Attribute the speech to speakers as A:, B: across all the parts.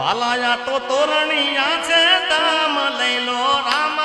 A: વાલાયા તો તોરણિયા છે દામ લઈ લો રામ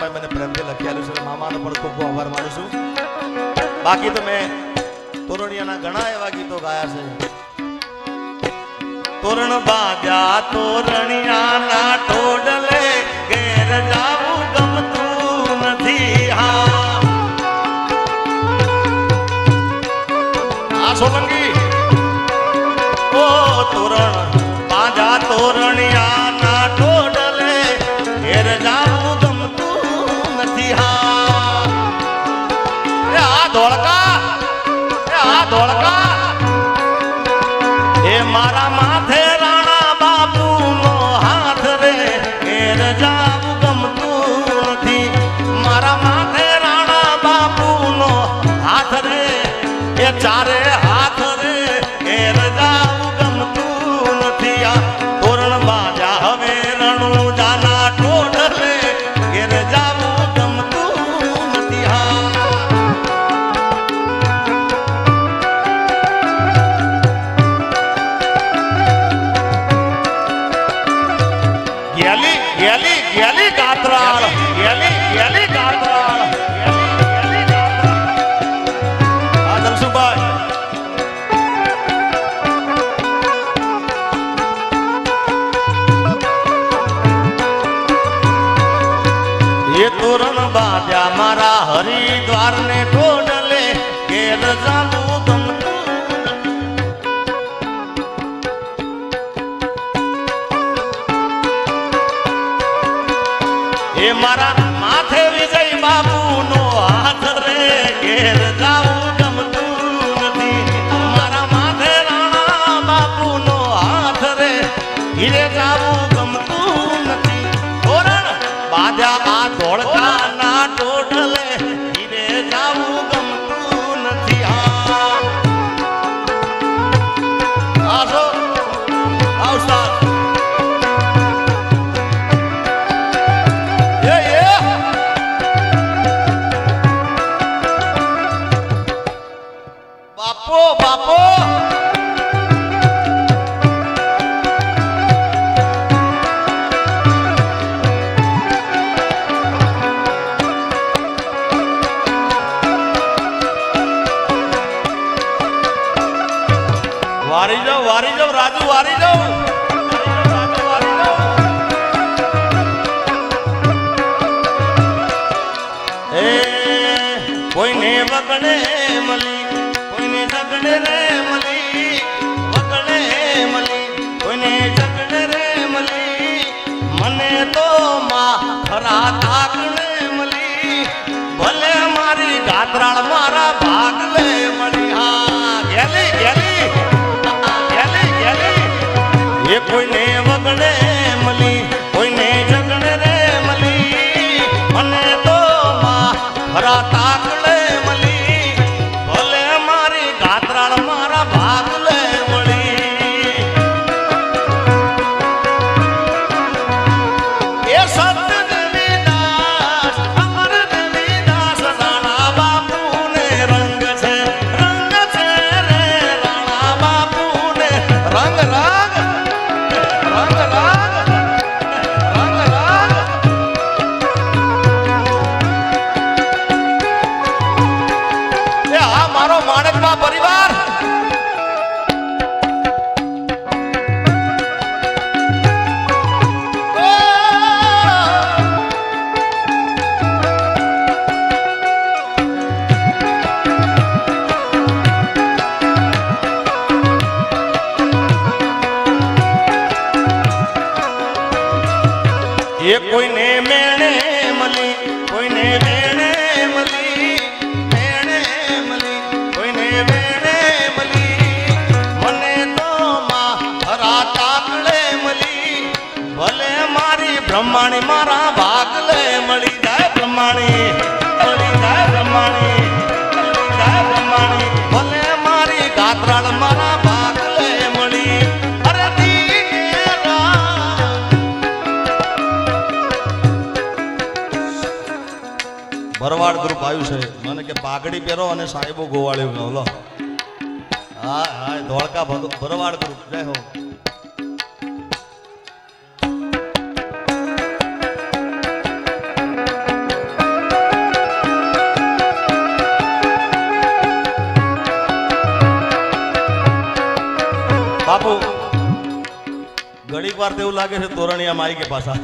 A: મામાએ મને પ્રેમથી લખેલું છે. મામાનો પણ ખૂબ ખૂબ આભાર માનું છું. બાકી તો મેં તોરણિયાના ઘણા એવા ગીતો ગાયા છે. તોરણ બાજા તોરણિયાના ટોડલે চারে હરિદ્વાર ને ઢોડલે ઘેર જાનું ગમતું એ મારા માથે વિજય બાબુ નો હાથ રે, ઘેર જાવ કોઈને વગડે મલી કોઈને જગડે રે મલી. મને તો માં ફરાતા ભરવાડ ગ્રુપ આવ્યું છે. મને કે પાઘડી પહેરો અને સાહેબો ગોવાળ્યું. લો હા હા ધોળકા ભરવાડ ગ્રુપ. જય હો. બાપુ ઘડીક વાર તેવું લાગે છે તોરણિયા માઈ કે પાછા.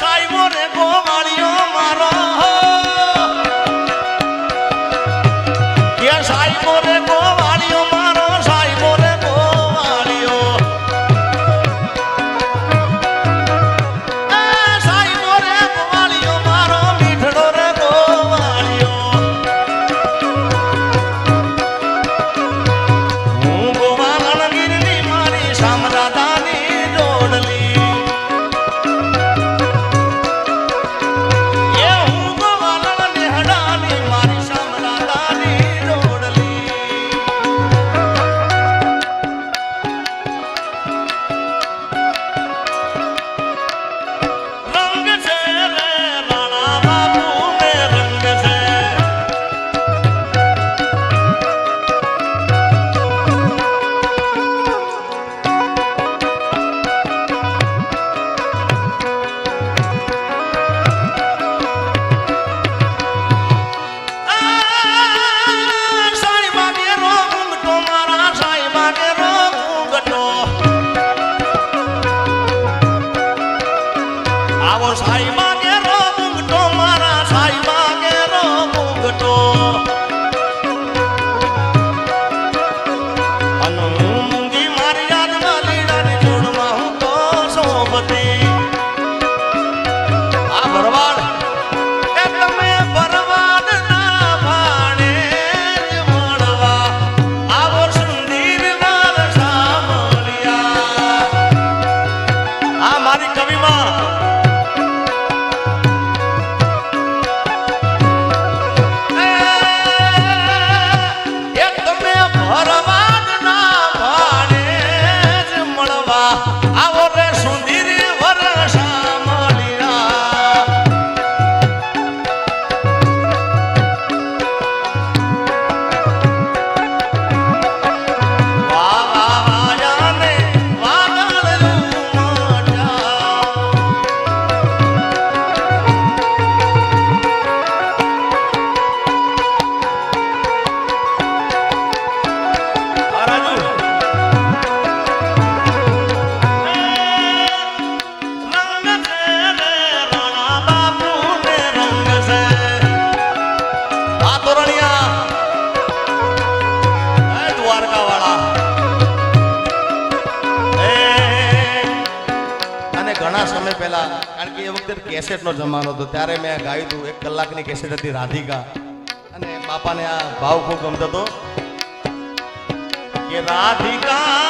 A: સાહેબો ને ગો મારો. માં જમાનો હતો, ત્યારે મેં ગાયું હતું, એક કલાકની કેસેટ હતી રાધિકા. અને બાપાને આ ભાવ ખૂબ ગમતો હતો કે રાધિકા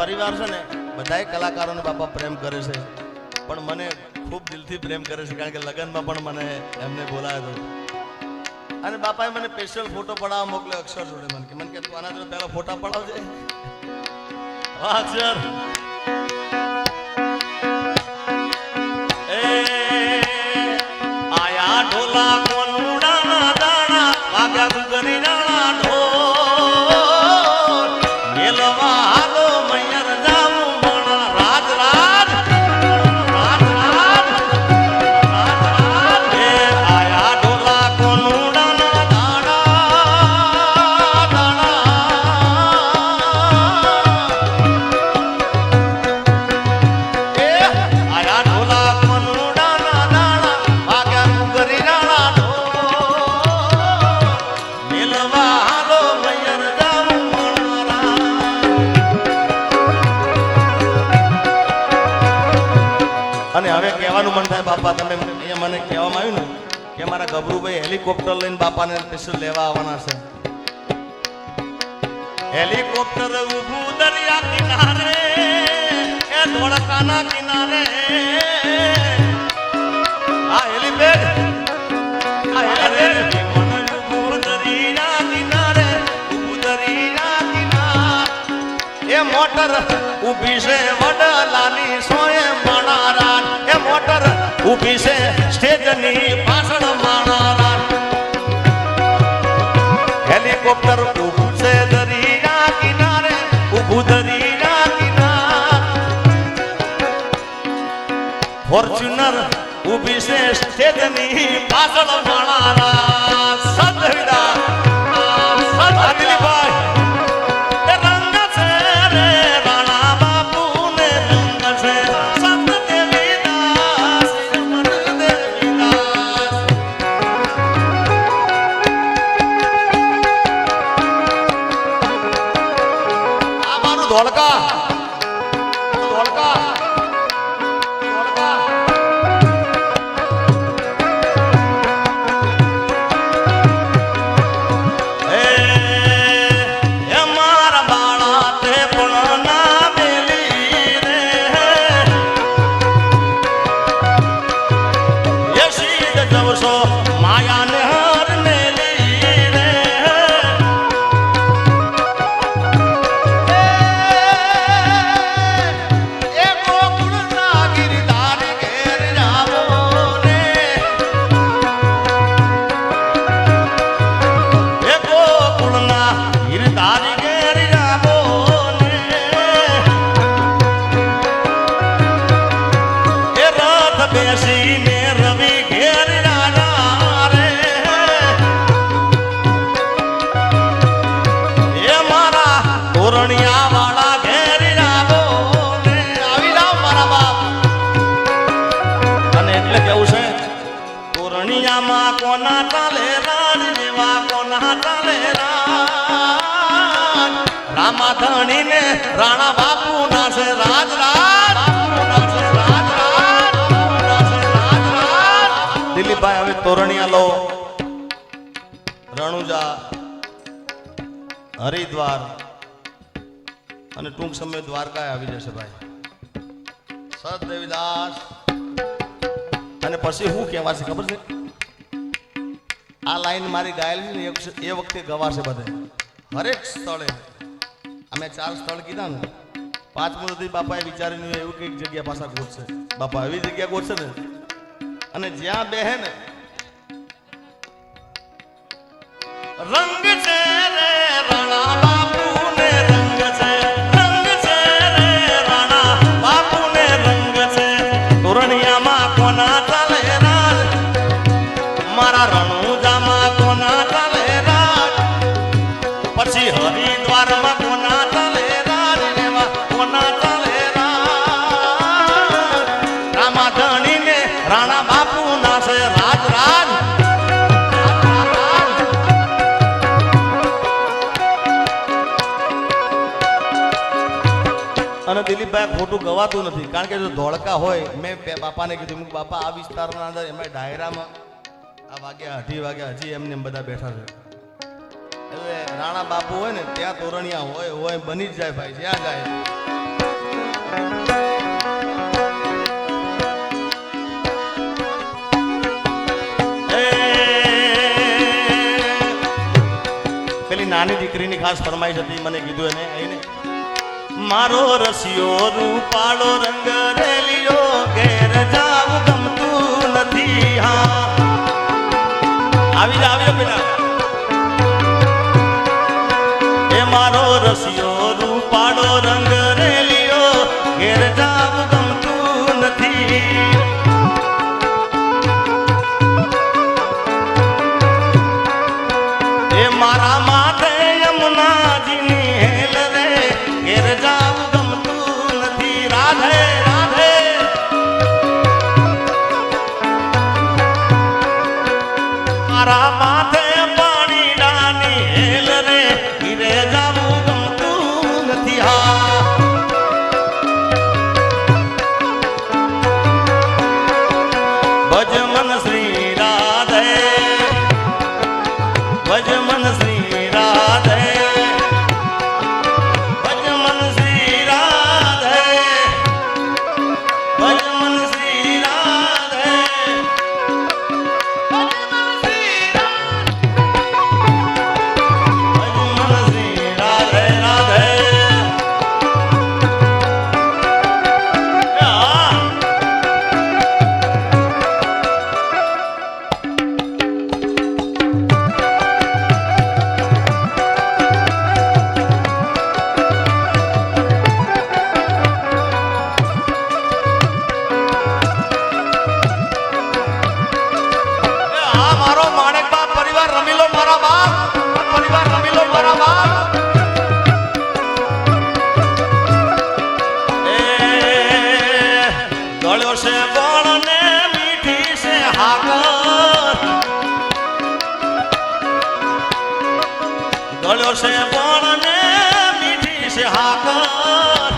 A: પરિવાર છે ને, બધાય કલાકારોને બાપા પ્રેમ કરે છે. પણ મને ખૂબ દિલથી પ્રેમ કરે છે, કારણ કે લગ્નમાં પણ મને એમને બોલાયો અને બાપાએ મને સ્પેશિયલ ફોટો પડાવવા મોકલ્યો, અક્ષર જોડે મને કે મને કે તું આના જોડે પહેલા ફોટા પડાવજે. વાહ અને હવે કહેવાનું મન થાય, બાપા, તમે અહીંયા મને કહેવામાં આવ્યું ને કે મારા ગભરુભાઈ હેલિકોપ્ટર લઈને બાપાને સ્પેશિયલ લેવા આવવાના છે. હેલિકોપ્ટર ઊભું દરિયા કિનારે, એ ધોળકાના કિનારે. આ હેલિપેડ આ હેલિપેડ. મોટર ઊભી છે વડલાની ઊભી છે સ્ટેજની પાછળ માણારાન હેલિકોપ્ટર ઊભું છે દરિયા કિનારે, ઊભું દરિયા કિનાર. ફોર્ચ્યુનર ઊભી છે સ્ટેજની પાછળ માણારાન તોરણિયામાં કોના ચાલે રાજ કોના ચાલે રામા ધણીને રાણા બાપુ ના છે રાજ રાજ દિલીપભાઈ, હવે તોરણિયા લો. રણુજા, હરિદ્વાર અને ટૂંક સમય દ્વારકા આવી જશે ભાઈ. સત દેવીદાસ અને પછી શું કહેવાશે, ખબર છે? આ લાઈન મારી ગાયેલી ને એ વખતે- ગવાશે બધે. હરેક સ્થળે. અમે ચાર સ્થળ કીધા ને. પાંચમું સુધી બાપાએ વિચાર્યું એવું કંઈક જગ્યા પાછા ગોઠશે બાપા એવી જગ્યા ગોઠશે ને. અને જ્યાં બેહે ને, રંગ અને દિલીપભાઈ ખોટું ગવાતું નથી. કારણ કે જો ધોળકા હોય મેં બાપાને કીધું, બાપા આ વિસ્તારના અંદર એમાં ડાયરામાં આ વાગ્યા અઢી વાગ્યા હજી એમને એમ બધા બેઠા છે. એટલે રાણા બાપુ હોય ને ત્યાં તોરણિયા હોય હોય બની જ જાય ભાઈ જ્યાં જાય. નાની દીકરીની ખાસ ફરમાઈશ હતી મને કીધું એને એને મારો રસિયો રૂપાળો રંગ રેલિયો, ઘેર જાવ ગમતું નથી, હા. આવી જ આવ્યો જા ગળ્યો છે બળ ને મીઠી છે હાકર. ગળ્યો છે બળ ને મીઠી છે હાકર.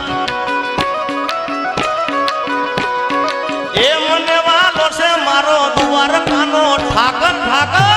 A: એ મને વાલો છે મારો દ્વારકાનો ઠાકર ઠાકર.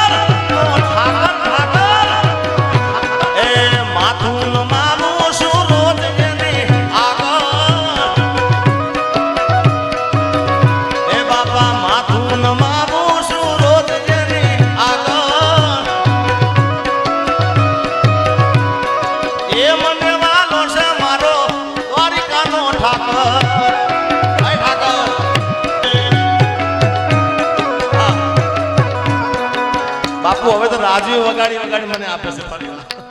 A: બાપુ હવે તો રાજીવ વગાડી વગાડી મને આપે છે ફરી